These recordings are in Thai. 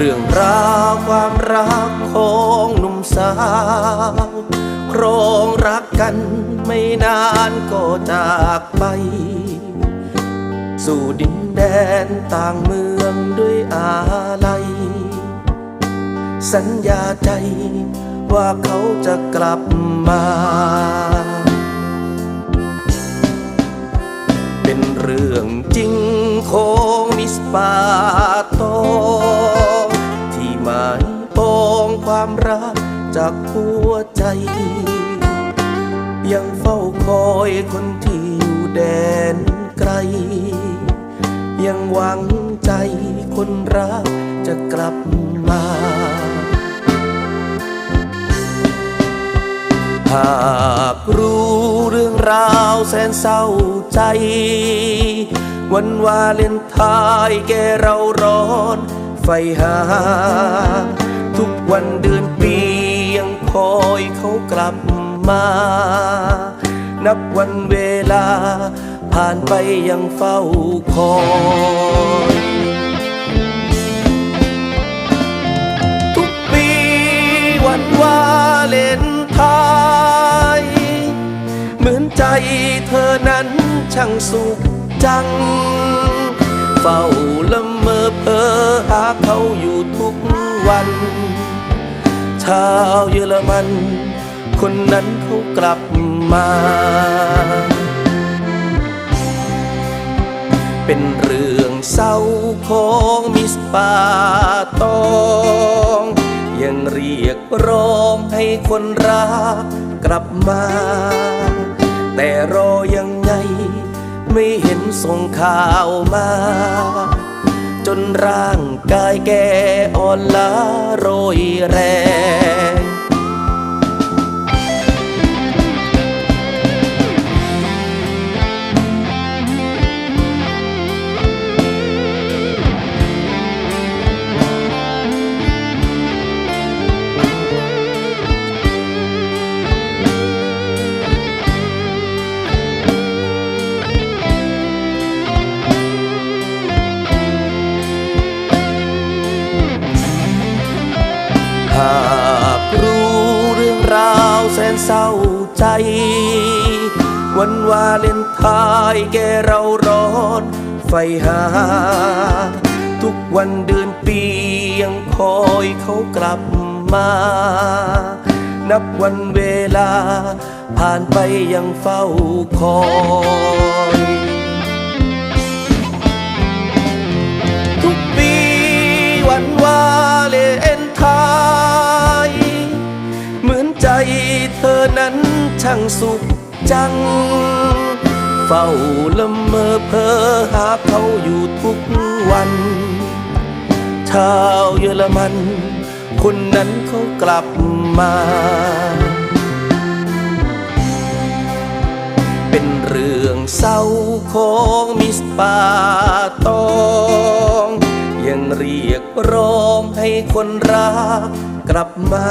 เรื่องราวความรักของหนุ่มสาวครองรักกันไม่นานก็จากไป สู่ดินแดนต่างเมืองด้วยอาลัย สัญญาใจว่าเขาจะกลับมา ความรักจากหัวใจ ยังเฝ้าคอยคนที่อยู่แดนไกล ยังหวังใจคนรักจะกลับมาหากรู้เรื่องราวแสนเศร้าใจ วันวาเลนไทน์แกเราร้อนไฟหา ทุกวันเดือนปียังคอยเขากลับมา นับวันเวลา ผ่านไปยังเฝ้าคอยทุกปีวันวาเลนไทน์เหมือนใจเธอนั้นช่างสุขจัง เฝ้าละเมอเพ้อหาเขาอยู่ทุก วัน ชาวเยอรมัน คนนั้นเขากลับมา เป็นเรื่องเศร้าของมิสปาตองยังเรียกร้องให้คนรักกลับมา แต่รอยังไง ไม่เห็นส่งข่าวมา จนร่างกายแกอ่อนล้าโรยแรง หากรู้เรื่องราวแสนเศร้าใจ วันวาเลนไทน์แกเราร้อนไฟหา ทุกวันเดือนปียังคอยเขากลับมา นับวันเวลาผ่านไปยังเฝ้าคอย ช่างสุขจัง เฝ้าละเมอเพอหาเขาอยู่ทุกวัน ชาวเยอรมัน คนนั้นเขากลับมาเป็นเรื่องเศร้าของมิสปาตอง ยังเรียกร้องให้คนรักกลับมา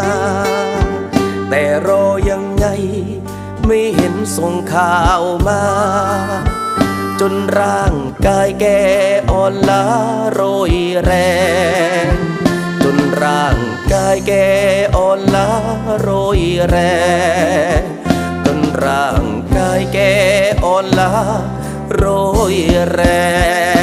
แต่รอยังไง ไม่เห็นส่งข่าวมา จนร่างกายแกอ่อนล้าโรยแรง จนร่างกายแกอ่อนล้าโรยแรง จนร่างกายแกอ่อนล้าโรยแรง